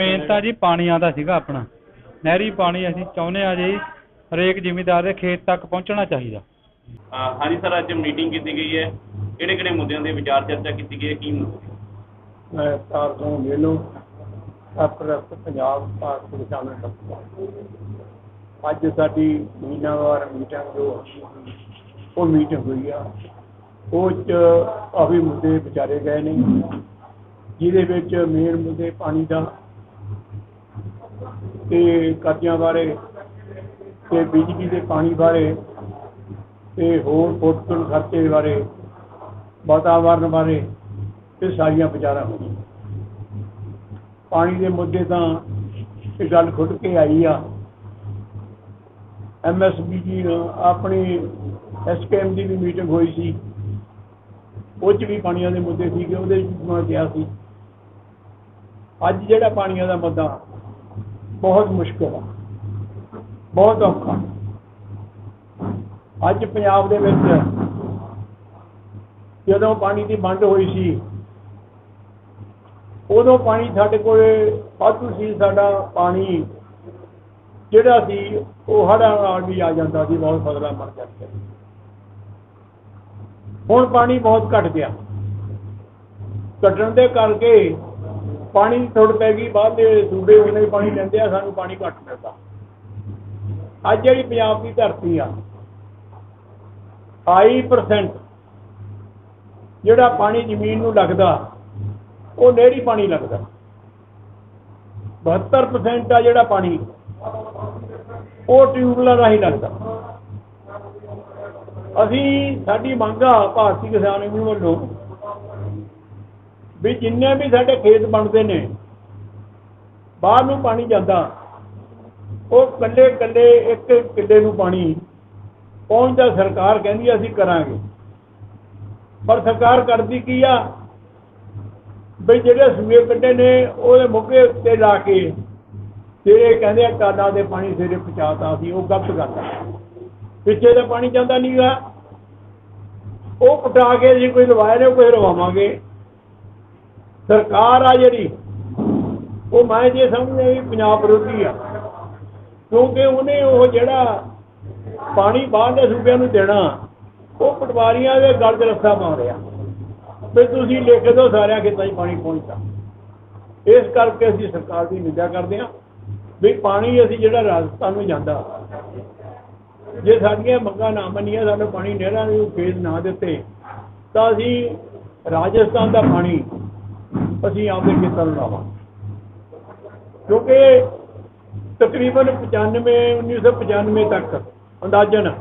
Main ਤਾਂ ਜੀ ਪਾਣੀਆਂ ਦਾ ਸੀਗਾ ਆਪਣਾ। ਨਹਿਰੀ ਪਾਣੀ ਅਸੀਂ ਚਾਹੁੰਦੇ ਆ ਜੀ ਹਰੇਕ ਜ਼ਿਮੀਂਦਾਰ ਦੇ ਖੇਤ ਤੱਕ ਪਹੁੰਚਣਾ ਚਾਹੀਦਾ। ਅਹ ਹਾਂਜੀ ਸਰ ਅੱਜ ਮੀਟਿੰਗ ਕੀਤੀ ਗਈ ਹੈ। ਕਿਹੜੇ ਕਿਹੜੇ ਮੁੱਦਿਆਂ ਦੇ ਵਿਚਾਰ ਚਰਚਾ ਕੀਤੀ ਗਈ ਹੈ? ਕੀ ਮੁੱਦੇ? ਮੈਂ ਤਾਰ ਤੋਂ ਮੇਲੋ ਸਰਪ੍ਰਸਤ ਪੰਜਾਬ ਭਾਰਤ ਕਿਸਾਨ ਸੰਸਥਾ ਅੱਜ ਸਾਡੀ ਮਹੀਨਾਵਾਰ ਮੀਟਿੰਗ ਜੋ ਉਹ ਮੀਟਿੰਗ ਹੋਈ ਆ। ਉਹ ਚ ਕਾਫੀ ਮੁੱਦੇ ਵਿਚਾਰੇ ਗਏ ਨੇ ਜਿਹਦੇ ਵਿੱਚ ਮੇਨ ਮੁੱਦੇ ਪਾਣੀ ਦਾ ਤੇ ਕਰਜ਼ਿਆਂ ਬਾਰੇ ਅਤੇ ਬਿਜਲੀ ਦੇ ਪਾਣੀ ਬਾਰੇ ਅਤੇ ਹੋਰ ਫੋਟੋਨ ਖਰਚੇ ਬਾਰੇ, ਵਾਤਾਵਰਨ ਬਾਰੇ ਇਹ ਸਾਰੀਆਂ ਵਿਚਾਰਾਂ ਹੋਈਆਂ। ਪਾਣੀ ਦੇ ਮੁੱਦੇ ਤਾਂ ਇਹ ਗੱਲ ਖੁੱਟ ਕੇ ਆਈ ਆ। ਐਮਐਸਬੀ ਜੀ ਆਪਣੀ ਐਸਕੇਐਮ ਦੀ ਵੀ ਮੀਟਿੰਗ ਹੋਈ ਸੀ। ਉਹ 'ਚ ਵੀ ਪਾਣੀਆਂ ਦੇ ਮੁੱਦੇ ਸੀਗੇ, ਉਹਦੇ ਵਿੱਚ ਮੈਂ ਕਿਹਾ ਸੀ। ਅੱਜ ਜਿਹੜਾ ਪਾਣੀਆਂ ਦਾ ਮੁੱਦਾ ਬਹੁਤ ਮੁਸ਼ਕਲ ਆ। ਬਹੁਤ ਔਖਾ। ਅੱਜ ਪੰਜਾਬ ਦੇ ਵਿੱਚ ਜਦੋਂ ਪਾਣੀ ਦੀ ਵੰਡ ਹੋਈ ਸੀ, ਉਦੋਂ ਪਾਣੀ ਸਾਡੇ ਕੋਲ ਵਾਧੂ ਸੀ, ਸਾਡਾ ਪਾਣੀ ਜਿਹੜਾ ਸੀ, ਉਹ ਹੜ੍ਹਾਂ ਨਾਲ ਵੀ ਆ ਜਾਂਦਾ ਸੀ, ਬਹੁਤ ਫਸਲਾਂ ਮਰ ਜਾਂਦੀਆਂ ਸੀ। ਹੁਣ ਪਾਣੀ ਬਹੁਤ ਘਟ ਗਿਆ। ਘਟਣ ਦੇ ਕਰਕੇ ਪਾਣੀ ਦੀ ਥੋੜ ਪੈ ਗਈ ਬਾਹਰ ਦੇ ਸੂਬੇ ਉਹਨੇ ਵੀ ਪਾਣੀ ਲੈਂਦੇ ਆ, ਸਾਨੂੰ ਪਾਣੀ ਘੱਟ ਮਿਲਦਾ। ਅੱਜ ਜਿਹੜੀ ਪੰਜਾਬ ਦੀ ਧਰਤੀ ਆ 28% ਜਿਹੜਾ ਪਾਣੀ ਜ਼ਮੀਨ ਨੂੰ ਲੱਗਦਾ, ਉਹ ਨਹਿਰੀ ਪਾਣੀ ਲੱਗਦਾ। 72% ਆ ਜਿਹੜਾ ਪਾਣੀ, ਉਹ ਟਿਊਬਲਾਂ ਰਾਹੀਂ ਲੱਗਦਾ। ਅਸੀਂ, ਸਾਡੀ ਮੰਗ ਆ ਭਾਰਤੀ ਕਿਸਾਨ ਯੂਨੀਅਨ ਵੱਲੋਂ ਵੀ ਜਿੰਨੇ ਵੀ ਸਾਡੇ ਖੇਤ ਬਣਦੇ ਨੇ, ਬਾਹਰ ਨੂੰ ਪਾਣੀ ਜਾਂਦਾ, ਉਹ ਕੱਲੇ ਕੱਲੇ ਇੱਕ ਕਿੱਲੇ ਨੂੰ ਪਾਣੀ ਪਹੁੰਚਦਾ ਸਰਕਾਰ ਕਹਿੰਦੀ ਆ, ਅਸੀਂ ਕਰਾਂਗੇ। ਪਰ ਸਰਕਾਰ ਕਰਦੀ ਕੀ ਆ? ਵੀ ਜਿਹੜੇ ਸੂਏ ਕੱਢੇ ਨੇ, ਉਹਦੇ ਮੁੱਗੇ ਉੱਤੇ ਲਾ ਕੇ ਜਿਹੜੇ ਕਹਿੰਦੇ ਆ ਕਾਦਾ ਦੇ ਪਾਣੀ ਸਿਰੇ ਪਹੁੰਚਾਤਾ ਸੀ ਉਹ ਗਲਤ ਕਰਦਾ ਪਿੱਛੇ ਦਾ ਪਾਣੀ ਜਾਂਦਾ ਨਹੀਂਗਾ ਉਹ ਪਟਾ ਕੇ ਜੀ ਕੋਈ ਲਵਾਏ ਨੇ ਕੋਈ ਲਵਾਵਾਂਗੇ ਸਰਕਾਰ ਆ ਜਿਹੜੀ, ਉਹ ਮੈਂ ਜੇ ਸਮਝਦਾ ਵੀ ਪੰਜਾਬ ਵਿਰੋਧੀ ਆ, ਕਿਉਂਕਿ ਉਹਨੇ ਉਹ ਜਿਹੜਾ ਪਾਣੀ ਬਾਹਰ ਦੇ ਸੂਬਿਆਂ ਨੂੰ ਦੇਣਾ, ਉਹ ਪਟਵਾਰੀਆਂ ਦੇ ਗਲ 'ਚ ਰੱਸਾ ਮਾਰਿਆ ਵੀ ਤੁਸੀਂ ਲਿਖ ਦਿਓ ਸਾਰਿਆਂ ਖੇਤਾਂ 'ਚ ਪਾਣੀ ਪਹੁੰਚਦਾ। ਇਸ ਕਰਕੇ ਅਸੀਂ ਸਰਕਾਰ ਦੀ ਨਿੰਦਾ ਕਰਦੇ ਹਾਂ ਵੀ ਪਾਣੀ ਅਸੀਂ ਜਿਹੜਾ ਰਾਜਸਥਾਨ ਨੂੰ ਜਾਂਦਾ, ਜੇ ਸਾਡੀਆਂ ਮੰਗਾਂ ਨਾ ਮੰਨੀਆਂ, ਸਾਨੂੰ ਪਾਣੀ ਨਹਿਰਾਂ ਨੂੰ ਫੇਜ਼ ਨਾ ਦਿੱਤੇ, ਤਾਂ ਅਸੀਂ ਰਾਜਸਥਾਨ ਦਾ ਪਾਣੀ ਅਸੀਂ ਆਪਦੇ ਖੇਤਾਂ ਨੂੰ ਲਾਵਾਂਗੇ ਕਿਉਂਕਿ ਤਕਰੀਬਨ 95 1995 ਤੱਕ ਅੰਦਾਜ਼ਨ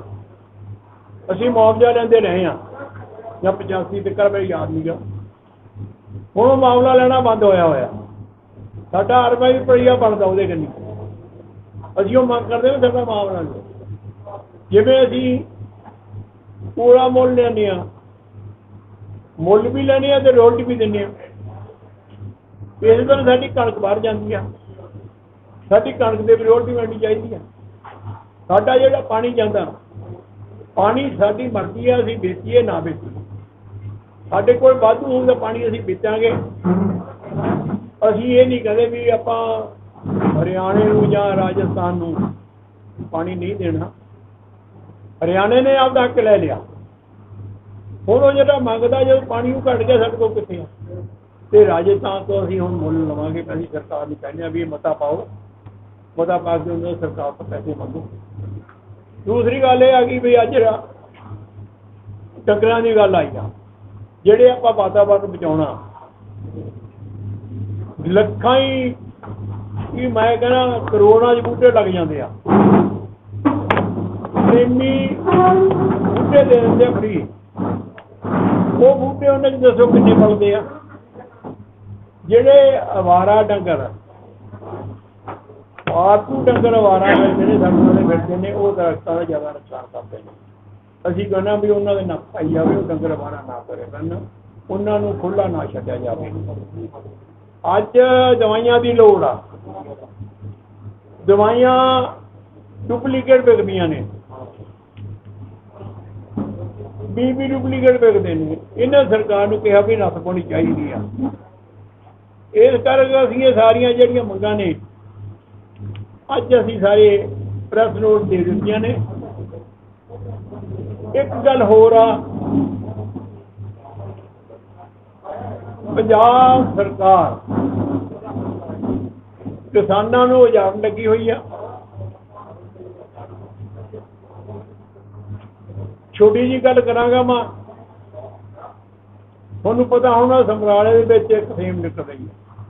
ਅਸੀਂ ਮੁਆਵਜ਼ਾ ਲੈਂਦੇ ਰਹੇ ਹਾਂ। ਜਾਂ 85 ਤੱਕ ਮੈਂ ਯਾਦ ਨਹੀਂਗਾ ਹੁਣ ਉਹ ਮਾਮਲਾ ਲੈਣਾ ਬੰਦ ਹੋਇਆ ਹੋਇਆ। ਸਾਡਾ ਅਰਬਾ ਵੀ ਪੜੀਆ ਬਣਦਾ ਉਹਦੇ ਕੰਨੀ। ਅਸੀਂ ਉਹ ਮੰਗ ਕਰਦੇ ਹਾਂ ਸਾਡਾ ਮਾਮਲਾ ਲਓ ਜਿਵੇਂ ਅਸੀਂ ਪੂਰਾ ਮੁੱਲ ਲੈਂਦੇ ਆ ਮੁੱਲ ਵੀ ਲੈਣੇ ਆ ਤੇ ਰੋਲਟੀ ਵੀ ਦਿੰਦੇ ਆ ਇਸ ਤਰ੍ਹਾਂ ਸਾਡੀ ਕਣਕ ਬਾਹਰ ਜਾਂਦੀ ਆ। ਸਾਡੀ ਕਣਕ ਦੇ ਵਿਰੋਧ ਰੋਲਟੀ ਮਿਲਣੀ ਚਾਹੀਦੀ ਆ। ਸਾਡਾ ਜਿਹੜਾ ਪਾਣੀ ਜਾਂਦਾ, ਪਾਣੀ ਸਾਡੀ ਮਰਜ਼ੀ ਆ, ਅਸੀਂ ਵੇਚੀਏ ਨਾ ਵੇਚੀਏ। ਸਾਡੇ ਕੋਲ ਵਾਧੂ ਹੋਊਗਾ ਪਾਣੀ ਅਸੀਂ ਵੇਚਾਂਗੇ। ਅਸੀਂ ਇਹ ਨਹੀਂ ਕਹਦੇ ਵੀ ਆਪਾਂ ਹਰਿਆਣੇ ਨੂੰ ਜਾਂ ਰਾਜਸਥਾਨ ਨੂੰ ਪਾਣੀ ਨਹੀਂ ਦੇਣਾ। ਹਰਿਆਣੇ ਨੇ ਆਪਦਾ ਹੱਕ ਲੈ ਲਿਆ। ਹੁਣ ਉਹ ਜਿਹੜਾ ਮੰਗਦਾ ਜਦੋਂ ਪਾਣੀ ਉਹ ਘਟ ਗਿਆ, ਸਾਡੇ ਕੋਲ ਕਿੱਥੇ ਆ? ਤੇ ਰਾਜਸਥਾਨ ਤੋਂ ਅਸੀਂ ਹੁਣ ਮੁੱਲ ਲਵਾਂਗੇ ਅਸੀਂ ਸਰਕਾਰ ਨੂੰ ਕਹਿੰਦੇ ਆ ਵੀ ਇਹ ਮਤਾ ਪਾਓ। ਮਤਾ ਪਾ ਕੇ ਉਹਨਾਂ ਸਰਕਾਰ ਤੋਂ ਪੈਸੇ ਮੰਗੋ। ਦੂਸਰੀ ਗੱਲ ਇਹ ਆ ਗਈ ਵੀ ਅੱਜ ਰਾ- ਦੀ ਗੱਲ ਆਈ ਆ। ਜਿਹੜੇ ਆਪਾਂ ਵਾਤਾਵਰਨ ਬਚਾਉਣਾ, ਲੱਖਾਂ ਹੀ ਕੀ ਮੈਂ ਕਹਿੰਦਾ ਕਰੋੜਾਂ ਦੇ ਬੂਟੇ ਲੱਗ ਜਾਂਦੇ ਆ। ਇੰਨੀ ਬੂਟੇ ਦੇ ਦਿੰਦੇ ਫਰੀ ਉਹ ਬੂਟੇ ਉਹਨਾਂ ਚ ਦੱਸੋ ਕਿੰਨੇ ਫਲਦੇ ਆ। ਜਿਹੜੇ ਅਵਾਰਾ ਡੰਗਰ ਆਤੂ ਡੰਗਰ ਅਵਾਰਾ ਫਿਰਦੇ ਨੇ ਸਾਡੇ ਦੇ ਫਿਰਦੇ ਨੇ, ਉਹ ਦਰਖਤਾਂ ਦਾ ਜ਼ਿਆਦਾ ਨੁਕਸਾਨ ਕਰਦੇ ਨੇ। ਅਸੀਂ ਕਹਿੰਦਾ ਵੀ ਉਹਨਾਂ ਦੇ ਨਾ ਪਾਈ ਜਾਵੇ, ਉਹ ਡੰਗਰ ਅਵਾਰਾ ਨਾ ਕਰੇ ਕਰਨ, ਉਹਨਾਂ ਨੂੰ ਖੁੱਲਾ ਨਾ ਛੱਡਿਆ ਜਾਵੇ। ਅੱਜ ਦਵਾਈਆਂ ਦੀ ਲੋੜ ਆ। ਦਵਾਈਆਂ ਡੁਪਲੀਕੇਟ ਵਿਕਦੀਆਂ ਨੇ। ਬੀਬੀ ਡੁਪਲੀਕੇਟ ਵਿਕਦੇ ਨੇ। ਇਹਨਾਂ ਸਰਕਾਰ ਨੂੰ ਕਿਹਾ ਵੀ ਨੱਥ ਪਾਉਣੀ ਚਾਹੀਦੀ ਆ। ਇਸ ਕਰਕੇ ਅਸੀਂ ਇਹ ਸਾਰੀਆਂ ਜਿਹੜੀਆਂ ਮੰਗਾਂ ਨੇ, ਅੱਜ ਅਸੀਂ ਸਾਰੇ ਪ੍ਰੈਸ ਨੋਟ ਦੇ ਦਿੱਤੀਆਂ ਨੇ। ਇੱਕ ਗੱਲ ਹੋਰ ਆ, ਪੰਜਾਬ ਸਰਕਾਰ ਕਿਸਾਨਾਂ ਨੂੰ ਉਜਾੜਨ ਲੱਗੀ ਹੋਈ ਆ। ਛੋਟੀ ਜੀ ਗੱਲ ਕਰਾਂਗਾ ਮੈਂ। ਤੁਹਾਨੂੰ ਪਤਾ ਹੋਣਾ ਸਮਰਾਲੇ ਦੇ ਵਿੱਚ ਇੱਕ ਸੇਮ ਨਿਕਲ ਰਹੀ ਹੈ।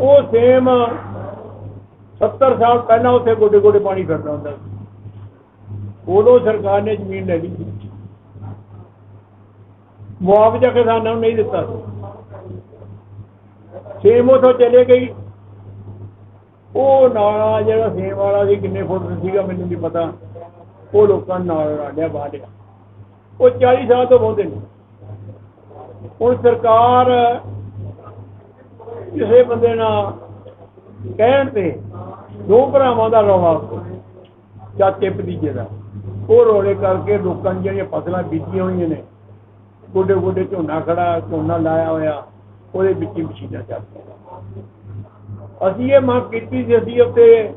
ਉਹ ਸੇਮ 70 ਸਾਲ ਪਹਿਲਾਂ ਉੱਥੇ ਗੋਡੇ ਗੋਡੇ ਪਾਣੀ ਫਿਰਦਾ ਹੁੰਦਾ ਸੀ। ਉਦੋਂ ਸਰਕਾਰ ਨੇ ਜ਼ਮੀਨ ਲੈ ਲਈ ਸੀ। ਮੁਆਵਜ਼ਾ ਕਿਸਾਨਾਂ ਨੂੰ ਨਹੀਂ ਦਿੱਤਾ ਸੀ। ਸੇਮ ਉਥੋਂ ਚਲੇ ਗਈ। ਉਹ ਨਾਲਾ ਜਿਹੜਾ ਸੇਮ ਵਾਲਾ ਸੀ, ਕਿੰਨੇ ਫੁੱਟ ਸੀਗਾ ਮੈਨੂੰ ਨਹੀਂ ਪਤਾ। ਉਹ ਲੋਕਾਂ ਨੇ ਨਾਲ ਰਾੜਿਆ ਬਾੜਿਆ ਉਹ 40 ਸਾਲ ਤੋਂ ਬਹੁਤੇ ਨੇ ਹੁਣ ਸਰਕਾਰ ਕਿਸੇ ਬੰਦੇ ਨਾਲ ਕਹਿਣ ਤੇ ਦੋ ਭਰਾਵਾਂ ਦਾ ਰੌਲਾ ਚਾਚੇ ਭਤੀਜੇ ਦਾ। ਉਹ ਰੌਲੇ ਕਰਕੇ ਲੋਕਾਂ ਦੀਆਂ ਜਿਹੜੀਆਂ ਫਸਲਾਂ ਬੀਜੀਆਂ ਹੋਈਆਂ ਨੇ ਗੋਡੇ ਗੋਡੇ ਝੋਨਾ ਖੜਾ, ਝੋਨਾ ਲਾਇਆ ਹੋਇਆ, ਉਹਦੇ ਵਿੱਚ ਹੀ ਮਸ਼ੀਨਾਂ ਚੱਲਦੀਆਂ ਅਸੀਂ ਇਹ ਮੰਗ ਕੀਤੀ ਸੀ, ਅਸੀਂ ਉੱਤੇ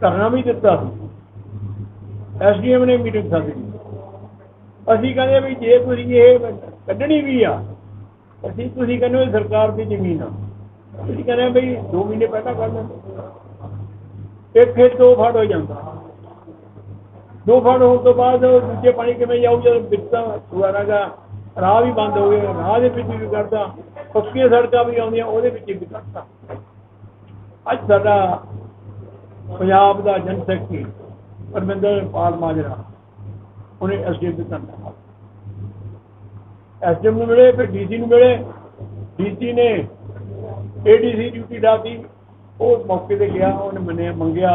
ਧਰਨਾ ਵੀ ਦਿੱਤਾ ਸੀ। ਐਸਡੀਐਮ ਨੇ ਮੀਟਿੰਗ ਸੱਦੀ ਅਸੀਂ ਕਹਿੰਦੇ ਵੀ ਜੇ ਤੁਸੀਂ ਇਹ ਕੱਢਣੀ ਵੀ ਆ। ਅਸੀਂ ਤੁਸੀਂ ਕਹਿੰਦੇ ਹੋ ਸਰਕਾਰ ਦੀ ਜ਼ਮੀਨ ਆ। ਤੁਸੀਂ ਕਹਿੰਦੇ ਬਈ 2 ਮਹੀਨੇ ਪਹਿਲਾਂ ਕਰ ਲੈਂਦੇ। ਇੱਕ ਖੇਤ ਦੋ ਫੜ ਹੋ ਜਾਂਦਾ। ਦੋ ਫੜ ਹੋਣ ਤੋਂ ਬਾਅਦ ਦੂਜੇ ਪਾਣੀ ਕਿਵੇਂ ਜਾਊ ਜਦੋਂ ਬਿੱਤਾ ਦੁਆਰਾ ਰਾਹ ਵੀ ਬੰਦ ਹੋ ਗਏ ਰਾਹ ਦੇ ਵਿੱਚ ਵੀ ਕਰਦਾ ਪੱਕੀਆਂ ਸੜਕਾਂ ਵੀ ਆਉਂਦੀਆਂ, ਉਹਦੇ ਵਿੱਚ ਵੀ ਕਰਦਾ ਅੱਜ ਸਾਡਾ ਪੰਜਾਬ ਦਾ ਜਨ ਸੈਕਟਰੀ ਪਰਮਿੰਦਰ ਪਾਲ ਮਾਜਰਾ, ਉਹਨੇ ਐਸਡੀਐਮ ਕਰਨਾ ਧੰਨਵਾਦ ਐਸਡੀਐਮ ਨੂੰ ਮਿਲੇ, ਫਿਰ ਡੀਸੀ ਨੂੰ ਮਿਲੇ। ਡੀਸੀ ਨੇ ਏਡੀਸੀ ਡਿਊਟੀ ਡਾਤੀ। ਉਹ ਮੌਕੇ ਤੇ ਗਿਆ, ਉਹਨੇ ਮੰਨਿਆ, ਮੰਗਿਆ।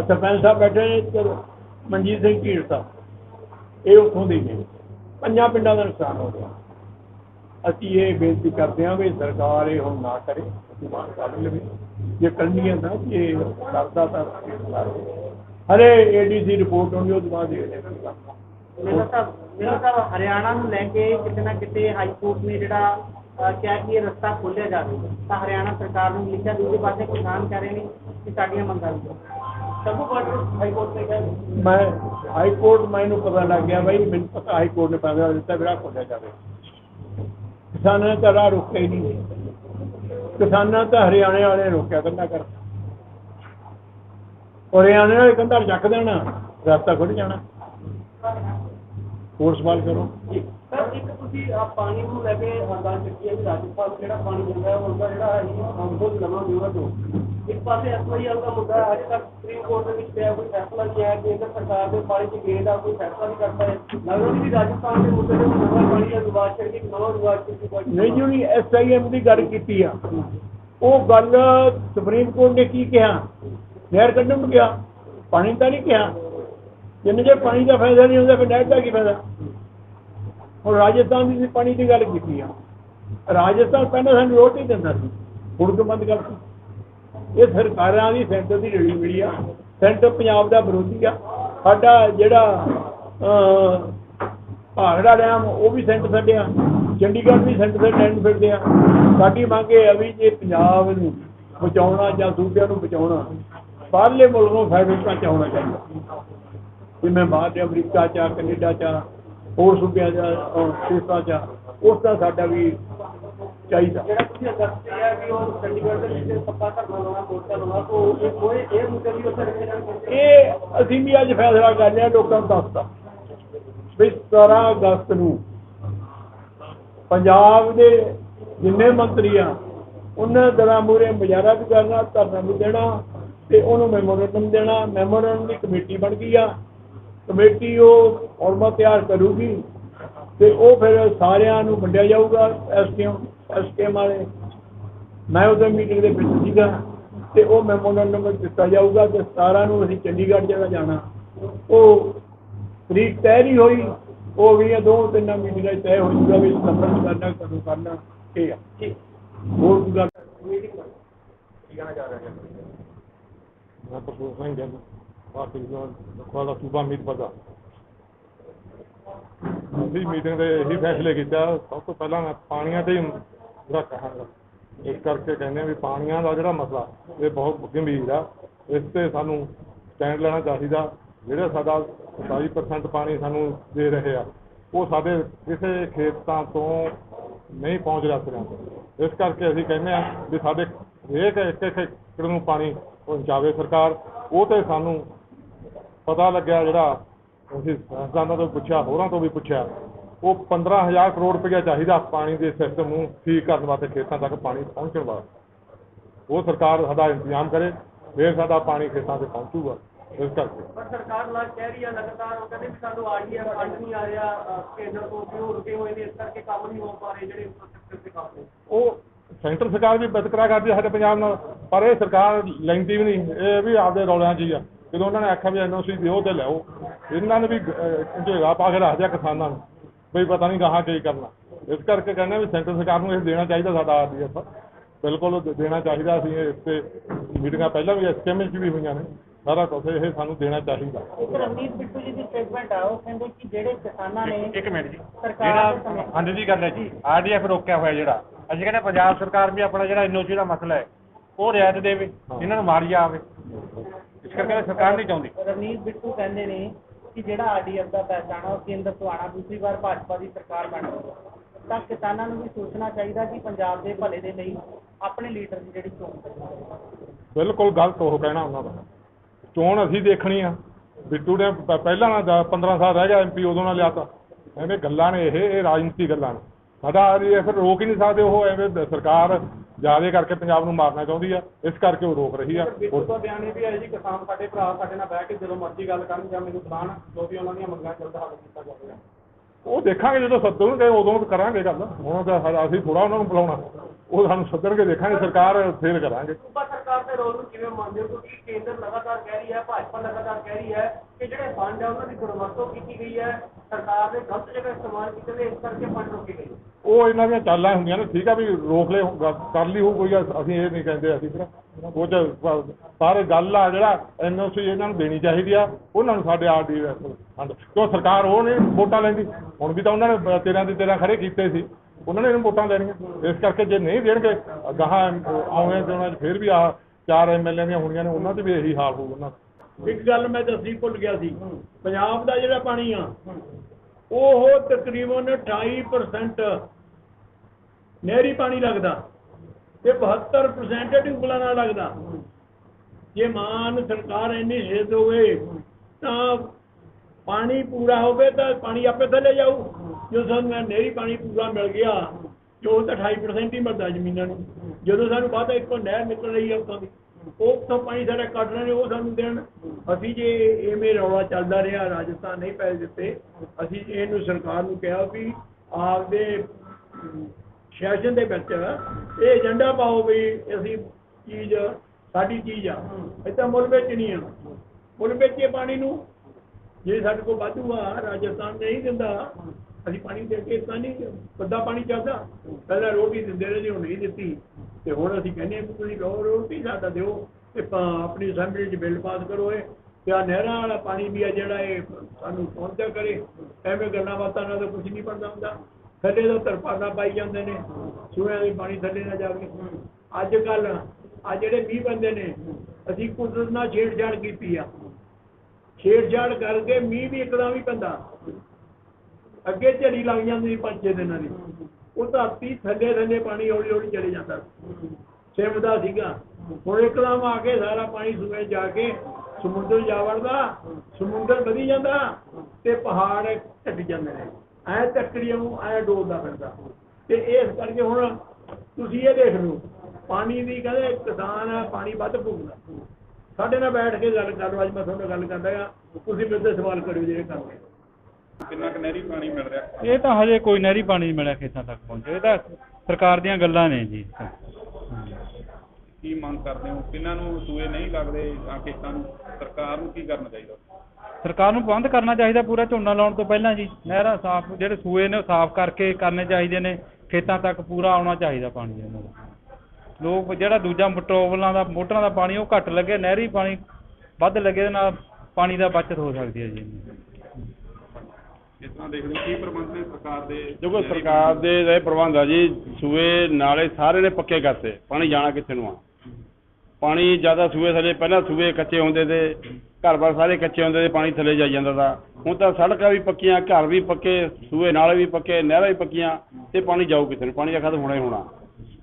ਸਰਪੰਚ ਸਾਹਿਬ ਬੈਠੇ ਨੇ ਮਨਜੀਤ ਸਿੰਘ ਢੀਂਡਸਾ ਇਹ ਉੱਥੋਂ ਦੇ ਨੇ। ਪੰਜਾਂ ਪਿੰਡਾਂ ਦਾ ਨੁਕਸਾਨ ਹੋ ਗਿਆ। ਅਸੀਂ ਇਹ ਬੇਨਤੀ ਕਰਦੇ ਹਾਂ ਵੀ ਸਰਕਾਰ ਇਹ ਹੁਣ ਨਾ ਕਰੇ ਦੁਬਾਰਾ ਕਰ ਲਵੇ। ਜੇ ਕਰਨੀ ਹੈ ਤਾਂ ਇਹ ਕਰਦਾ ਤਾਂ ਹਰੇ ਏਡੀਸੀ ਰਿਪੋਰਟ ਹੋਣੀ ਉਹ ਦੁਬਾਰਾ ਦੇ ਦੇ ਮੇਰਾ ਸਾਹਿਬ ਮੇਰਾ ਸਾਹਿਬ ਹਰਿਆਣਾ ਨੂੰ ਲੈ ਕੇ ਕਿਤੇ ਨਾ ਕਿਤੇ ਹਾਈ ਕੋਰਟ ਨੇ ਜਿਹੜਾ ਕਿਹਾ ਕਿ ਇਹ ਰਸਤਾ ਖੋਲ੍ਹਿਆ ਜਾਵੇ। ਤਾਂ ਹਰਿਆਣਾ ਸਰਕਾਰ ਨੂੰ ਲਿਖਿਆ ਦੂਜੇ ਪਾਸੇ ਕਿਸਾਨ ਕਹਿ ਰਹੇ ਨੇ ਕਿ ਸਾਡੀਆਂ ਮੰਗਾਂ ਨੂੰ ਸਭੂ ਕੋਰਟ ਹਾਈ ਕੋਰਟ ਨੇ ਕਿਹਾ ਮੈਂ ਹਾਈ ਕੋਰਟ ਮੈਨੂੰ ਪਤਾ ਲੱਗ ਗਿਆ ਬਈ, ਮੈਨੂੰ ਪਤਾ ਹਾਈ ਕੋਰਟ ਨੇ ਫੈਸਲਾ ਦਿੱਤਾ ਵੀ ਰਾਹ ਖੋਲ੍ਹਿਆ ਜਾਵੇ। ਕਿਸਾਨਾਂ ਨੇ ਰਾਹ ਰੋਕਿਆ ਹੀ ਨਹੀਂ। ਕਿਸਾਨਾਂ ਤਾਂ ਹਰਿਆਣੇ ਵਾਲੇ ਰੋਕਿਆ ਕੰਧਾ ਕਰ। ਹਰਿਆਣੇ ਵਾਲੇ ਕੰਧਾ ਚੱਕ ਦੇਣਾ, ਰਸਤਾ ਖੁੱਲ ਜਾਣਾ। ਹੋਰ ਸਵਾਲ ਕਰੋ। ਸਰ ਇੱਕ ਤੁਸੀਂ ਆ ਪਾਣੀ ਨੂੰ ਲੈ ਕੇ ਗੱਲ ਕੀਤੀ ਹੈ ਕਿ ਰਾਜਸਥਾਨ ਜਿਹੜਾ ਪਾਣੀ ਜਾਂਦਾ ਹੈ ਉਹਦਾ ਜਿਹੜਾ ਬਹੁਤ ਲੰਮਾ ਤੋਂ ਇੱਕ ਪਾਸੇ ਐਸਵਾਈਐਲ ਦਾ ਮੁੱਦਾ ਹੈ ਅਜੇ ਤੱਕ ਸੁਪਰੀਮ ਕੋਰਟ ਦੇ ਵਿੱਚ ਪਿਆ ਕੋਈ ਫੈਸਲਾ ਨਹੀਂ ਆਇਆ ਕੇਂਦਰ ਸਰਕਾਰ ਦੇ ਪਾਣੀ ਗੇੜ ਦਾ ਕੋਈ ਫੈਸਲਾ ਨਹੀਂ ਕਰਦਾ ਹੈ। ਲੱਗਦਾ ਨਹੀਂ ਵੀ ਰਾਜਸਥਾਨ ਦੇ ਮੁੱਦੇ ਤੇ ਨਵਾਂ ਪਾਣੀ ਦਾ ਵਿਵਾਦ ਛੱਡ ਕੇ ਇੱਕ ਨਵਾਂ ਵਿਵਾਦ ਕਿਸੇ ਕੋਈ ਨਹੀਂ ਜੀ ਉਹਨੇ ਐਸਆਈਐਮ ਦੀ ਗੱਲ ਕੀਤੀ ਆ। ਉਹ ਗੱਲ ਸੁਪਰੀਮ ਕੋਰਟ ਨੇ ਕੀ ਕਿਹਾ? ਨਹਿਰ ਕੱਢਣ ਨੂੰ ਕਿਹਾ ਪਾਣੀ ਤਾਂ ਨਹੀਂ ਕਿਹਾ। ਜਿੰਨੇ ਜੇ ਪਾਣੀ ਦਾ ਫਾਇਦਾ ਨਹੀਂ ਹੁੰਦਾ ਫਿਰ ਨਹਿਰ ਦਾ ਕੀ ਫਾਇਦਾ? ਹੁਣ ਰਾਜਸਥਾਨ ਦੀ ਪਾਣੀ ਦੀ ਗੱਲ ਕੀਤੀ ਆ। ਰਾਜਸਥਾਨ ਪਹਿਲਾਂ ਸਾਨੂੰ ਰੋਟੀ ਦਿੰਦਾ ਸੀ ਹੁਣ ਕਿਉਂ ਬੰਦ ਕਰਤੀ? ਇਹ ਸਰਕਾਰਾਂ ਦੀ ਸੈਂਟਰ ਦੀ ਰਲੀ ਮਿਲੀ ਆ। ਸੈਂਟਰ ਪੰਜਾਬ ਦਾ ਵਿਰੋਧੀ ਆ। ਸਾਡਾ ਜਿਹੜਾ ਅਹ, ਭਾਖੜਾ ਡੈਮ ਉਹ ਵੀ ਸੈਂਟਰ ਛੱਡਿਆ ਚੰਡੀਗੜ੍ਹ ਵੀ ਸੈਂਟਰ ਦੇ ਟੈਂਡ ਫਿਰਦੇ ਆ। ਸਾਡੀ ਮੰਗ ਇਹ ਆ ਵੀ ਜੇ ਪੰਜਾਬ ਨੂੰ ਬਚਾਉਣਾ ਜਾਂ ਸੂਬਿਆਂ ਨੂੰ ਬਚਾਉਣਾ ਬਾਹਰਲੇ ਮੁਲਕ ਮੁਲਕਾਂ ਫਾਇਦੇ ਪਹੁੰਚਾਉਣਾ ਚਾਹੀਦਾ। ਜਿਵੇਂ ਬਾਹਰ ਦੇ ਅਮਰੀਕਾ ਚ ਆ, ਕੈਨੇਡਾ ਚ ਆ, ਹੋਰ ਸੂਬਿਆਂ ਚ ਦੇਸ਼ਾਂ ਚ ਉਸ ਦਾ ਸਾਡਾ ਵੀ ਚਾਹੀਦਾ। ਜਿਹੜਾ ਤੁਸੀਂ ਅਗਸਤ ਤੇ ਹੈ ਕਿ ਉਹ ਚੰਡੀਗੜ੍ਹ ਦੇ ਵਿੱਚ ਪੱਕਾ ਕਰਨਾ ਲਾਉਣਾ ਮੋਰਚਾ ਲਾਉਣਾ ਤੋਂ ਇਹ ਕੋਈ ਇਹ ਮੁੱਦੇ ਵੀ ਉੱਥੇ ਰੱਖੇ ਜਾਣਗੇ? ਇਹ ਅਸੀਂ ਵੀ ਅੱਜ ਫੈਸਲਾ ਕਰ ਲਿਆ ਲੋਕਾਂ ਨੂੰ ਦੱਸਤਾ। ਵੀ 17 ਅਗਸਤ ਨੂੰ ਪੰਜਾਬ ਦੇ ਜਿੰਨੇ ਮੰਤਰੀ ਆ ਉਹਨਾਂ ਦਰਾਂ ਮੂਰੇ ਮੁਜ਼ਾਹਰਾ ਵੀ ਕਰਨਾ ਧਰਨਾ ਵੀ ਦੇਣਾ ਤੇ ਉਹਨੂੰ ਮੈਮੋਰੰਡਮ ਦੇਣਾ। ਮੈਮੋਰੰਡਮ ਦੀ ਕਮੇਟੀ ਬਣ ਗਈ ਆ। ਕਮੇਟੀ ਉਹ ਫਾਰਮਾ ਤਿਆਰ ਕਰੂਗੀ ਤੇ ਉਹ ਫਿਰ ਸਾਰਿਆਂ ਨੂੰ ਵੰਡਿਆ ਜਾਊਗਾ ਐਸਟੀਐਮ ਐਸਟੀਐਮ ਵਾਲੇ। ਮੈਂ ਉਹਦੇ ਮੀਟਿੰਗ ਦੇ ਵਿੱਚ ਸੀਗਾ ਤੇ ਉਹ ਮੈਮੋਰੰਡਮ ਦਿੱਤਾ ਜਾਊਗਾ ਤੇ 17 ਨੂੰ ਅਸੀਂ ਚੰਡੀਗੜ੍ਹ ਜਿਹੜਾ ਜਾਣਾ। ਉਹ ਤਰੀਕ ਤੈਅ ਨਹੀਂ ਹੋਈ ਉਹ ਵੀ ਇਹ ਦੋ ਤਿੰਨ ਮੀਟਿੰਗਾਂ 'ਚ ਤੈਅ ਹੋ ਜੂਗਾ ਵੀ 'ਚ ਕਰਨਾ ਕਦੋਂ ਕਰਨਾ ਠੀਕ ਆ। ਠੀਕ ਹੋਰ ਗੱਲ? ਮੈਂ ਪ੍ਰਭੂ ਸਿੰਘ ਹਾਂ ਪਾਰਟੀ ਦਾ ਸੂਬਾ ਮੀਤ ਪਦਾ ਅਸੀਂ ਮੀਟਿੰਗ ਦੇ ਇਹੀ ਫੈਸਲੇ ਕੀਤਾ ਸਭ ਤੋਂ ਪਹਿਲਾਂ ਮੈਂ ਪਾਣੀਆਂ ਤੇ ਪੂਰਾ ਕਹਾਂਗਾ ਇਸ ਕਰਕੇ ਕਹਿੰਦੇ ਆ ਵੀ ਪਾਣੀਆਂ ਦਾ ਜਿਹੜਾ ਮਸਲਾ, ਇਹ ਬਹੁਤ ਗੰਭੀਰ ਆ। ਇਸ ਤੇ ਸਾਨੂੰ ਸਟੈਂਡ ਲੈਣਾ ਚਾਹੀਦਾ। ਜਿਹੜਾ ਸਾਡਾ 27% ਪਾਣੀ ਸਾਨੂੰ ਦੇ ਰਹੇ ਆ, ਉਹ ਸਾਡੇ ਕਿਸੇ ਖੇਤਾਂ ਤੋਂ ਨਹੀਂ ਪਹੁੰਚ ਰਿਹਾ ਸਕਿਆ ਇਸ ਕਰਕੇ ਅਸੀਂ ਕਹਿੰਦੇ ਆ ਵੀ ਸਾਡੇ ਹਰੇਕ ਇੱਕ ਇੱਕ ਨੂੰ ਪਾਣੀ ਪਹੁੰਚਾਵੇ ਸਰਕਾਰ। ਉਹ ਤੇ ਸਾਨੂੰ ਪਤਾ ਲੱਗਿਆ ਜਿਹੜਾ ਅਸੀਂ ਸਾਇੰਸਦਾਨਾਂ ਤੋਂ ਪੁੱਛਿਆ ਹੋਰਾਂ ਤੋਂ ਵੀ ਪੁੱਛਿਆ ਉਹ 15000 ਕਰੋੜ ਰੁਪਇਆ ਚਾਹੀਦਾ ਪਾਣੀ ਦੇ ਸਿਸਟਮ ਨੂੰ ਠੀਕ ਕਰਨ ਵਾਸਤੇ ਖੇਤਾਂ ਤੱਕ ਪਾਣੀ ਪਹੁੰਚਣ ਵਾਸਤੇ। ਉਹ ਸਰਕਾਰ ਸਾਡਾ ਇੰਤਜ਼ਾਮ ਕਰੇ ਫਿਰ ਸਾਡਾ ਪਾਣੀ ਖੇਤਾਂ 'ਤੇ ਪਹੁੰਚੂਗਾ ਇਸ ਕਰਕੇ। ਪਰ ਸਰਕਾਰ ਲੱਗ ਕਹਿ ਰਹੀ ਹੈ ਲਗਾਤਾਰ ਉਹ ਕਹਿੰਦੇ ਵੀ ਸਾਨੂੰ ਆਰਡੀਐਫ ਫੰਡ ਨਹੀਂ ਆ ਰਿਹਾ ਕੇਂਦਰ ਤੋਂ ਕਿਉਂ ਰੁਕੇ ਹੋਏ ਨੇ ਇਸ ਕਰਕੇ ਕੰਮ ਨਹੀਂ ਹੋ ਪਾ ਰਹੇ ਜਿਹੜੇ ਇੰਫਰਾਸਟ੍ਰਕਚਰ ਦੇ ਕੰਮ ਨੇ। ਉਹ ਸੈਂਟਰ ਸਰਕਾਰ ਵੀ ਬਤਕਰਾ ਕਰਦੀ ਸਾਡੇ ਪੰਜਾਬ ਨਾਲ ਪਰ ਇਹ ਸਰਕਾਰ ਲੈਂਦੀ ਵੀ ਨਹੀਂ ਇਹ ਵੀ ਆਪਦੇ ਰੌਲਿਆਂ 'ਚ ਹੀ ਆ। ਜਦੋਂ ਉਹਨਾਂ ਨੇ ਆਖਿਆ ਵੀ ਐਨਓਸੀ ਦਿਓ ਤੇ ਲਿਆਓ ਇਹਨਾਂ ਨੇ ਵੀ ਝੇਗਾ ਪਾ ਕੇ ਰੱਖ ਦਿਆ ਕਿਸਾਨਾਂ ਨੂੰ ਵੀ ਪਤਾ ਨਹੀਂ ਗਾਹਾਂ ਕੀ ਕਰਨਾ। ਇਸ ਕਰਕੇ ਕਹਿੰਦੇ ਵੀ ਸੈਂਟਰ ਸਰਕਾਰ ਨੂੰ ਇਹ ਦੇਣਾ ਚਾਹੀਦਾ ਸਾਡਾ ਆਰਡੀਐਫ ਬਿਲਕੁਲ ਦੇਣਾ ਚਾਹੀਦਾ ਅਸੀਂ ਇਸ ਤੇ ਮੀਟਿੰਗਾਂ ਪਹਿਲਾਂ ਵੀ ਐਸਕੇਐਮ 'ਚ ਵੀ ਹੋਈਆਂ ਨੇ ਸਾਰਾ ਕੁਝ ਇਹ ਸਾਨੂੰ ਦੇਣਾ ਚਾਹੀਦਾ। ਇੱਕ ਬਿੱਟੂ ਜੀ ਦੀ ਸਟੇਟਮੈਂਟ ਆ ਉਹ ਕਹਿੰਦੇ ਕਿ ਜਿਹੜੇ ਕਿਸਾਨਾਂ ਨੇ ਇੱਕ ਮਿੰਟ ਜੀ। ਜਿਹੜਾ ਹਾਂਜੀ ਦੀ ਗੱਲ ਹੈ ਜੀ ਆਰਡੀਐਫ ਰੋਕਿਆ ਹੋਇਆ ਜਿਹੜਾ ਅਸੀਂ ਕਹਿੰਦੇ ਪੰਜਾਬ ਸਰਕਾਰ ਵੀ ਆਪਣਾ ਜਿਹੜਾ ਐਨਓਸੀ ਦਾ ਮਸਲਾ ਹੈ ਉਹ ਰਿਆਇਤ ਦੇਵੇ ਇਹਨਾਂ ਨੂੰ ਮਾਰੀਆ ਆਵੇ ਇਸ ਕਰਕੇ ਸਰਕਾਰ ਨਹੀਂ ਚਾਹੁੰਦੀ। ਰਵਨੀਤ ਬਿੱਟੂ ਕਹਿੰਦੇ ਨੇ ਕਿ ਜਿਹੜਾ ਆਰਡੀਐਫ ਦਾ ਪੈਸਾ ਆਣਾ ਉਹ ਕੇਂਦਰ ਤੋਂ ਆਣਾ ਦੂਸਰੀ ਵਾਰ ਭਾਜਪਾ ਦੀ ਸਰਕਾਰ ਬਣ ਤਾਂ ਕਿਸਾਨਾਂ ਨੂੰ ਵੀ ਸੋਚਣਾ ਚਾਹੀਦਾ ਕਿ ਪੰਜਾਬ ਦੇ ਭਲੇ ਦੇ ਲਈ ਆਪਣੇ ਲੀਡਰ ਦੀ ਜਿਹੜੀ ਚੋਣ ਬਿਲਕੁਲ ਗਲਤ ਉਹ ਕਹਿਣਾ ਉਹਨਾਂ ਦਾ। ਚੋਣ ਅਸੀਂ ਦੇਖਣੀ ਆ। ਬਿੱਟੂ ਨੇ ਪਹਿਲਾਂ ਨਾ ਦ- 15 ਸਾਲ ਰਹਿ ਗਿਆ ਐਮਪੀ ਉਦੋਂ ਨਾਲ ਲਿਆਤਾ ਐਵੇਂ ਗੱਲਾਂ ਨੇ ਇਹ ਇਹ ਰਾਜਨੀਤੀ ਗੱਲਾਂ ਨੇ। ਸਾਡਾ ਇਹ ਫਿਰ ਰੋਕ ਹੀ ਨਹੀਂ ਸਕਦੇ ਉਹ ਐਵੇਂ ਦ- ਸਰਕਾਰ ਜਿਆਦੇ ਕਰਕੇ ਪੰਜਾਬ ਨੂੰ ਮਾਰਨਾ ਚਾਹੁੰਦੀ ਆ ਇਸ ਕਰਕੇ ਉਹ ਰੋਕ ਰਹੀ ਆ। ਹੋਰ- ਦਾ ਬਿਆਨ ਇਹ ਵੀ ਹੈ ਜੀ ਕਿਸਾਨ ਸਾਡੇ ਭਰਾ ਸਾਡੇ ਨਾਲ ਬਹਿ ਕੇ ਜਦੋਂ ਮਰਜ਼ੀ ਗੱਲ ਕਰਨ ਜਾਂ ਮੈਨੂੰ ਬੁਲਾਉਣ ਜੋ ਵੀ ਉਹਨਾਂ ਦੀਆਂ ਮੰਗਾਂ ਜਲਦ ਹੱਲ ਕੀਤਾ ਜਾਵੇਗਾ ਉਹ ਦੇਖਾਂਗੇ ਜਦੋਂ ਸੱਦਣਗੇ ਉਦੋਂ ਕਰਾਂਗੇ ਗੱਲ। ਹੁਣ ਤਾਂ ਸਾ- ਅਸੀਂ ਥੋੜਾ ਉਹਨਾਂ ਨੂੰ ਬੁਲਾਉਣਾ। ਉਹ ਸਾਨੂੰ ਸੱਦਣਗੇ ਦੇਖਾਂਗੇ ਸਰਕਾਰ ਫੇਰ ਕਰਾਂਗੇ। ਦੇ ਰੋਲ ਨੂੰ ਕਿਵੇਂ ਮੰਨਦੇ ਹੋ? ਕਿਉਂਕਿ ਕੇਂਦਰ ਲਗਾਤਾਰ ਕਹਿ ਰਹੀ ਹੈ, ਭਾਜਪਾ ਲਗਾਤਾਰ ਕਹਿ ਰਹੀ ਹੈ ਕਿ ਜਿਹੜੇ ਫੰਡ ਹੈ ਉਹਨਾਂ ਦੀ ਦੁਰਵਰਤੋਂ ਕੀਤੀ ਗਈ ਹੈ। ਸਰਕਾਰ ਨੇ ਗਲਤ ਜਗ੍ਹਾ ਇਸਤੇਮਾਲ ਕੀਤੇ ਨੇ, ਇਸ ਕਰਕੇ ਫੰਡ ਰੋਕੇ ਗਏ ਉਹ ਇਹਨਾਂ ਦੀਆਂ ਚਾਲਾਂ ਹੁੰਦੀਆਂ ਨੇ, ਠੀਕ ਆ ਵੀ ਰੋਕ ਲੈ ਕਰ ਲਈ ਹੋ ਕੋਈ, ਅਸੀਂ ਇਹ ਨਹੀਂ ਕਹਿੰਦੇ, ਅਸੀਂ ਫਿਰ ਉਹ ਚ ਸਾਰੇ ਗੱਲ ਆ ਜਿਹੜਾ ਐਨਓਸੀ ਇਹਨਾਂ ਨੂੰ ਦੇਣੀ ਚਾਹੀਦੀ ਆ, ਉਹਨਾਂ ਨੂੰ ਸਾਡੇ ਆਰਡੀ ਫੰਡ। ਕਿਉਂ ਸਰਕਾਰ ਉਹ ਨਹੀਂ ਵੋਟਾਂ ਲੈਂਦੀ? ਹੁਣ ਵੀ ਤਾਂ ਉਹਨਾਂ ਨੇ 13 ਦੇ 13 ਖੜੇ ਕੀਤੇ ਸੀ, ਉਹਨਾਂ ਨੇ ਇਹਨੂੰ ਵੋਟਾਂ ਲੈਣੀਆਂ ਇਸ ਕਰਕੇ ਜੇ ਨਹੀਂ ਦੇਣਗੇ ਗਾਹਾਂ ਆਉਣੇ ਤੇ ਉਹਨਾਂ 'ਚ ਫਿਰ ਵੀ ਆ ਚਾਰ ਐਮਐਲਏ ਦੀਆਂ ਹੋਣੀਆਂ ਨੇ, ਉਹਨਾਂ 'ਚ ਵੀ ਇਹੀ ਹਾਲ ਹੋਊ ਉਹਨਾਂ ਇੱਕ ਗੱਲ ਮੈਂ ਦੱਸੀ, ਭੁੱਲ ਗਿਆ ਸੀ। ਪੰਜਾਬ ਦਾ ਜਿਹੜਾ ਪਾਣੀ ਆ, ਉਹ ਤਕਰੀਬਨ 28% ਨਹਿਰੀ ਪਾਣੀ ਲੱਗਦਾ ਤੇ 72% ਟਿਊਬਲਾਂ ਨਾਲ ਲੱਗਦਾ। ਜੇ ਮਾਨ ਸਰਕਾਰ ਇੰਨੀ ਸਿੱਧ ਹੋਵੇ, ਤਾਂ ਪਾਣੀ ਪੂਰਾ ਹੋਵੇ ਤਾਂ ਪਾਣੀ ਆਪੇ ਥੱਲੇ ਜਾਊ। ਜੋ ਸਾਨੂੰ ਨਹਿਰੀ ਪਾਣੀ ਪੂਰਾ ਮਿਲ ਗਿਆ ਜੋ ਤਾਂ 28% ਹੀ ਮਿਲਦਾ ਜ਼ਮੀਨਾਂ ਨੂੰ। ਜਦੋਂ ਸਾਨੂੰ ਬਾਅਦ ਇੱਕੋ ਨਹਿਰ ਨਿਕਲ ਰਹੀ ਹੈ ਉੱਥੋਂ ਦੀ, ਉਹ ਤੋਂ ਪਾਣੀ ਸਾਡਾ ਕੱਢ ਰਹੇ ਨੇ, ਉਹ ਸਾਨੂੰ ਦੇਣ। ਅਸੀਂ ਜੇ ਐਵੇਂ ਰੌਲਾ ਚੱਲਦਾ ਰਿਹਾ, ਰਾਜਸਥਾਨ ਨਹੀਂ ਪੈਸੇ ਦਿੱਤੇ, ਅਸੀਂ ਇਹਨੂੰ ਸਰਕਾਰ ਨੂੰ ਕਿਹਾ ਵੀ ਆਪਦੇ ਸੈਸ਼ਨ ਦੇ ਵਿੱਚ ਇਹ ਏਜੰਡਾ ਪਾਓ ਵੀ ਅਸੀਂ ਚੀਜ਼, ਸਾਡੀ ਚੀਜ਼ ਆ। ਇਹ ਤਾਂ ਮੁੱਲ ਵੇਚਣੀ ਆ। ਮੁੱਲ ਵੇਚੇ ਪਾਣੀ ਨੂੰ। ਜੇ ਸਾਡੇ ਕੋਲ ਵਾਧੂ ਆ, ਰਾਜਸਥਾਨ ਨਹੀਂ ਦਿੰਦਾ ਅਸੀਂ ਪਾਣੀ ਦੇ ਕੇ ਤਾਂ ਨਹੀਂ ਬੱਦਾ ਪਾਣੀ ਚੱਲਦਾ। ਪਹਿਲਾਂ ਰੋਟੀ ਦਿੰਦੇ ਰਹੇ ਹੁਣ ਨਹੀਂ ਦਿੱਤੀ। ਤੇ ਹੁਣ ਅਸੀਂ ਕਹਿੰਦੇ ਵੀ ਤੁਸੀਂ ਕਹੋ ਰੋਟੀ ਸਾਡਾ ਦਿਓ। ਤੇ ਆਪਣੀ ਅਸੈਂਬਲੀ 'ਚ ਬਿੱਲ ਪਾਸ ਕਰੋ ਇਹ। ਤੇ ਆ ਨਹਿਰਾਂ ਵਾਲਾ ਪਾਣੀ ਵੀ ਆ ਜਿਹੜਾ ਇਹ ਸਾਨੂੰ ਪਹੁੰਚਿਆ ਕਰੇ। ਐਵੇਂ ਗੱਲਾਂ ਬਾਤਾਂ ਨਾਲ ਤਾਂ ਕੁਝ ਨਹੀਂ ਬਣਦਾ ਹੁੰਦਾ। ਥੱਲੇ ਤੋਂ ਤਰਪਾਲਾਂ ਪਾਈ ਜਾਂਦੇ ਨੇ। ਸੂਰਿਆਂ ਦੇ ਪਾਣੀ ਥੱਲੇ ਨਾ ਜਾਵੇ। ਅੱਜ ਕੱਲ ਆ ਜਿਹੜੇ ਮੀਂਹ ਬੰਦੇ ਨੇ, ਅਸੀਂ ਕੁਦਰਤ ਨਾਲ ਛੇੜਛਾੜ ਕੀਤੀ ਆ। ਛੇੜਛਾੜ ਕਰਕੇ ਮੀਂਹ ਵੀ ਇੱਕਦਮ ਵੀ ਪੈਂਦਾ। ਅੱਗੇ ਝੜੀ ਲੱਗ ਜਾਂਦੀ ਸੀ ਪੰਜ ਛੇ ਦਿਨਾਂ ਦੀ। ਉਹ ਧਰਤੀ ਥੱਲੇ ਥੱਲੇ ਪਾਣੀ ਹੌਲੀ ਹੌਲੀ ਚਲੇ ਜਾਂਦਾ ਸਿਮਦਾ ਸੀਗਾ। ਹੁਣ ਇੱਕਦਮ ਆ ਕੇ ਸਾਰਾ ਪਾਣੀ ਸੂਏ ਜਾ ਕੇ ਸਮੁੰਦਰ ਜਾ ਵੜਦਾ, ਸਮੁੰਦਰ ਵਧੀ ਜਾਂਦਾ ਤੇ ਪਹਾੜ ਟੱਟ ਜਾਂਦੇ ਨੇ। ਐ ਤੱਕੜੀਆਂ ਨੂੰ ਐ ਡੋਲਦਾ ਫਿਰਦਾ। ਤੇ ਇਸ ਕਰਕੇ ਹੁਣ ਤੁਸੀਂ ਇਹ ਦੇਖ ਲਓ, ਪਾਣੀ ਦੀ ਕਹਿੰਦੇ ਕਿਸਾਨ ਆ ਪਾਣੀ ਵੱਧ ਭੁਗਦਾ। ਸਾਡੇ ਨਾਲ ਬੈਠ ਕੇ ਗੱਲ ਕਰ ਲਓ ਅੱਜ ਮੈਂ ਤੁਹਾਨੂੰ ਗੱਲ ਕਰਦਾ ਆ ਤੁਸੀਂ ਮੇਰੇ ਤੇ ਸਵਾਲ ਕਰਿਓ ਜਿਹੜੇ ਕਰਦੇ ਕਿੰਨਾ ਕੁ ਨਹਿਰੀ ਪਾਣੀ ਮਿਲ ਰਿਹਾ? ਇਹ ਤਾਂ ਹਜੇ ਕੋਈ ਨਹਿਰੀ ਪਾਣੀ ਨਹੀਂ ਮਿਲਿਆ ਖੇਤਾਂ ਤੱਕ ਪਹੁੰਚਿਆ। ਇਹ ਤਾਂ ਸਰਕਾਰ ਦੀਆਂ ਗੱਲਾਂ ਨੇ ਜੀ। ਕੀ ਮੰਗ ਕਰਦੇ ਹੋ? ਕਿੰਨਾਂ ਨੂੰ ਸੂਏ ਨਹੀਂ ਲੱਗਦੇ ਆ ਖੇਤਾਂ ਨੂੰ? ਸਰਕਾਰ ਨੂੰ ਕੀ ਕਰਨਾ ਚਾਹੀਦਾ? ਸਰਕਾਰ ਨੂੰ ਬੰਦ ਕਰਨਾ ਚਾਹੀਦਾ ਪੂਰਾ ਝੋਨਾ ਲਾਉਣ ਤੋਂ ਪਹਿਲਾਂ ਜੀ। ਨਹਿਰਾਂ ਸਾਫ਼ ਜਿਹੜੇ ਸੂਏ ਨੇ ਉਹ ਸਾਫ਼ ਕਰਕੇ ਕਰਨੇ ਚਾਹੀਦੇ ਨੇ। ਖੇਤਾਂ ਤੱਕ ਪੂਰਾ ਆਉਣਾ ਚਾਹੀਦਾ ਪਾਣੀ ਇਹਨਾਂ ਦਾ। ਲੋਕ ਜਿਹੜਾ ਦੂਜਾ ਮਟਰੋਵਲਾਂ ਦਾ ਮੋਟਰਾਂ ਦਾ ਪਾਣੀ ਉਹ ਘੱਟ ਲੱਗੇ ਨਹਿਰੀ ਪਾਣੀ ਵੱਧ ਲੱਗੇ ਨਾਲ ਪਾਣੀ ਦਾ ਬਚਤ ਹੋ ਸਕਦੀ ਹੈ ਜੀ। ਕਿਸ ਤਰ੍ਹਾਂ ਦੇਖਦੇ ਕੀ ਪ੍ਰਬੰਧ ਨੇ ਸਰਕਾਰ ਦੇ ਦੇਖੋ ਸਰਕਾਰ ਦੇ ਇਹ ਪ੍ਰਬੰਧ ਆ ਜੀ ਸੂਏ ਨਾਲੇ ਸਾਰੇ ਨੇ ਪੱਕੇ ਕਰਤੇ ਪਾਣੀ ਜਾਣਾ ਕਿੱਥੇ ਨੂੰ ਆ? ਪਾਣੀ ਜ਼ਿਆਦਾ ਸੂਏ ਥੱਲੇ ਪਹਿਲਾਂ ਸੂਏ ਕੱਚੇ ਹੁੰਦੇ ਤੇ ਘਰ-ਬਾਰ ਸਾਰੇ ਕੱਚੇ ਹੁੰਦੇ ਤੇ ਪਾਣੀ ਥੱਲੇ ਜਾਈ ਜਾਂਦਾ ਤਾ। ਹੁਣ ਤਾਂ ਸੜਕਾਂ ਵੀ ਪੱਕੀਆਂ ਘਰ ਵੀ ਪੱਕੇ ਸੂਏ ਨਾਲੇ ਵੀ ਪੱਕੇ ਨਹਿਰਾਂ ਵੀ ਪੱਕੀਆਂ ਤੇ ਪਾਣੀ ਜਾਊ ਕਿੱਥੇ ਨੂੰ? ਪਾਣੀ ਦਾ ਖਤਮ ਹੋਣਾ ਹੀ ਹੋਣਾ।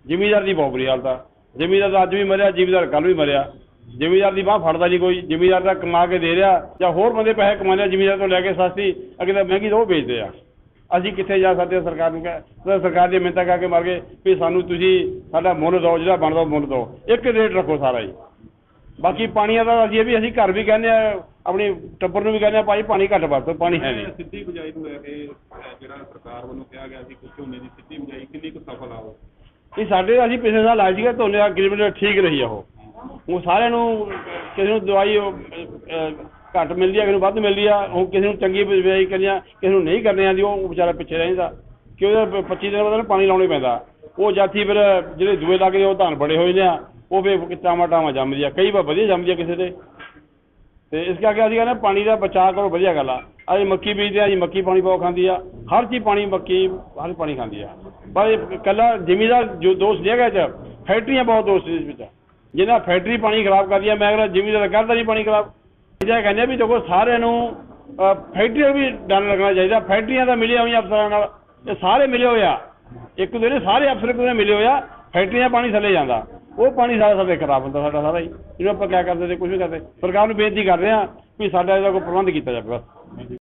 ਜ਼ਿਮੀਦਾਰ ਦੀ ਬਹੁਤ ਬੁਰੀ ਹਾਲਤ ਆ। ਜ਼ਿਮੀਦਾਰ ਅੱਜ ਵੀ ਮਰਿਆ ਜ਼ਿਮੀਦਾਰ ਕੱਲ ਵੀ ਮਰਿਆ। ਜ਼ਿਮੀਦਾਰ ਦੀ ਬਾਹ ਫੜਦਾ ਨਹੀਂ ਕੋਈ ਜ਼ਿਮੀਦਾਰ ਦਾ ਕਮਾ ਕੇ ਦੇ ਰਿਹਾ ਜਾਂ ਹੋਰ ਬੰਦੇ ਪੈਸੇ ਕਮਾਉਂਦੇ ਜ਼ਿਮੀਦਾਰ ਤੋਂ ਲੈ ਕੇ ਸਸਤੀ ਅੱਗੇ ਤਾਂ ਮਹਿੰਗੀ ਤਾਂ ਉਹ ਵੇਚਦੇ ਆ। ਅਸੀਂ ਕਿੱਥੇ ਜਾ ਸਕਦੇ ਹਾਂ ਸਰਕਾਰ ਨੂੰ ਕਹਿ ਸਰਕਾਰ ਦੀ ਮਿੰਤਾ ਕਰਕੇ ਮਰ ਗਏ ਵੀ ਸਾਨੂੰ ਤੁਸੀਂ ਸਾਡਾ ਮੁੱਲ ਦਿਓ ਜਿਹੜਾ ਬਣਦਾ ਮੁੱਲ ਦਿਓ। ਇੱਕ ਰੇਟ ਰੱਖੋ ਸਾਰਾ ਹੀ ਬਾਕੀ ਪਾਣੀਆਂ ਦਾ ਅਸੀਂ ਇਹ ਵੀ ਅਸੀਂ ਘਰ ਵੀ ਕਹਿੰਦੇ ਆ ਆਪਣੀ ਟੱਬਰ ਨੂੰ ਵੀ ਕਹਿੰਦੇ ਆ ਭਾਈ ਪਾਣੀ ਘੱਟ ਵਰਤੋ ਪਾਣੀ ਹੈ ਨਹੀਂ। ਸਿੱਧੀ ਬਿਜਾਈ ਨੂੰ ਲੈ ਕੇ ਜਿਹੜਾ ਸਰਕਾਰ ਵੱਲੋਂ ਕਿਹਾ ਗਿਆ ਸੀ ਕਿ ਝੋਨੇ ਦੀ ਸਿੱਧੀ ਬਿਜਾਈ ਕਿੰਨੀ ਕੁ ਸਫਲ ਆ ਉਹ? ਇਹ ਸਾਡੇ ਅਸੀਂ ਪਿਛਲੇ ਸਾਲ ਲਾਇਆ ਸੀਗਾ ਝੋਨੇ ਦਾ ਗਰੀਬ ਠੀਕ ਰਹੀ ਆ ਉਹ। ਉਹ ਸਾਰਿਆਂ ਨੂੰ ਕਿਸੇ ਨੂੰ ਦਵਾਈ ਘੱਟ ਮਿਲਦੀ ਆ, ਕਿਸੇ ਨੂੰ ਵੱਧ ਮਿਲਦੀ ਆ ਉਹ ਕਿਸੇ ਨੂੰ ਚੰਗੀ ਬਿਜਾਈ ਕਰਨੀਆਂ ਕਿਸੇ ਨੂੰ ਨਹੀਂ ਕਰਨੀ ਆਉਂਦੀ ਉਹ ਵਿਚਾਰਾ ਪਿੱਛੇ ਰਹਿੰਦਾ ਕਿ ਉਹਦਾ 25 ਦਿਨ ਬਾਅਦ ਪਾਣੀ ਲਾਉਣਾ ਹੀ ਪੈਂਦਾ। ਉਹ ਜਾਤੀ ਫਿਰ ਜਿਹੜੇ ਦੂਏ ਲੱਗ ਦੇ ਉਹ ਧਾਨ ਬੜੇ ਹੋਏ ਨੇ ਆ, ਉਹ ਫਿਰ ਟਾਮਾ ਟਾਮਾ ਜੰਮਦੀ ਆ, ਕਈ ਵਾਰ ਵਧੀਆ ਜੰਮਦੀ ਆ ਕਿਸੇ ਦੇ। ਤੇ ਇਸ ਕਰਕੇ ਅਸੀਂ ਕਹਿੰਦੇ ਪਾਣੀ ਦਾ ਬਚਾਅ ਕਰੋ, ਵਧੀਆ ਗੱਲ ਆ। ਅਸੀਂ ਮੱਕੀ ਬੀਜਦੇ ਆ ਜੀ ਮੱਕੀ ਪਾਣੀ ਬਹੁਤ ਖਾਂਦੀ ਆ। ਹਰ ਚੀਜ਼ ਪਾਣੀ, ਮੱਕੀ, ਹਰ ਪਾਣੀ ਖਾਂਦੀ ਆ। ਪਰ ਇਹ ਇਕੱਲਾ ਜ਼ਿਮੀਦਾਰ ਜੋ ਦੋਸ਼ ਨਹੀਂ ਹੈਗਾ ਇਹ 'ਚ, ਫੈਕਟਰੀਆਂ ਬਹੁਤ ਦੋਸ਼ ਇਸ ਵਿੱਚ। ਜਿਹਨਾਂ ਫੈਕਟਰੀ ਪਾਣੀ ਖਰਾਬ ਕਰਦੀਆਂ ਮੈਂ ਕਹਿੰਦਾ ਜ਼ਿਮੀਦਾਰ ਕਰਦਾ ਨਹੀਂ ਪਾਣੀ ਖਰਾਬ। ਇਹਦਾ ਕਹਿੰਦੇ ਵੀ ਦੇਖੋ ਸਾਰਿਆਂ ਨੂੰ ਫੈਕਟਰੀ ਫੈਕਟਰੀਆਂ ਵੀ ਡਰ ਲੱਗਣਾ ਚਾਹੀਦਾ। ਫੈਕਟਰੀਆਂ ਦਾ ਮਿਲਿਆ ਹੋਈਆਂ ਅਫਸਰਾਂ ਨਾਲ, ਇਹ ਸਾਰੇ ਮਿਲੇ ਹੋਏ ਆ। ਇੱਕ ਦੂਜੇ ਸਾਰੇ ਅਫਸਰ ਕੋਈ ਮਿਲੇ ਹੋਇਆ ਫੈਕਟਰੀਆਂ ਦਾ ਪਾਣੀ ਥੱਲੇ ਜਾਂਦਾ। ਉਹ ਪਾਣੀ ਸਾਰਾ ਸਾਡੇ ਖਰਾਬ ਹੁੰਦਾ, ਸਾਡਾ ਸਾਰਾ ਹੀ। ਇਹਨੂੰ ਆਪਾਂ ਕਿਆ ਕਰਦੇ ਤੇ ਕੁਝ ਵੀ ਕਰਦੇ। ਸਰਕਾਰ ਨੂੰ ਬੇਨਤੀ ਕਰ ਰਹੇ ਆ ਵੀ ਸਾਡਾ ਇਹਦਾ ਕੋਈ ਪ੍ਰਬੰਧ ਕੀਤਾ ਜਾਵੇ ਬਸ।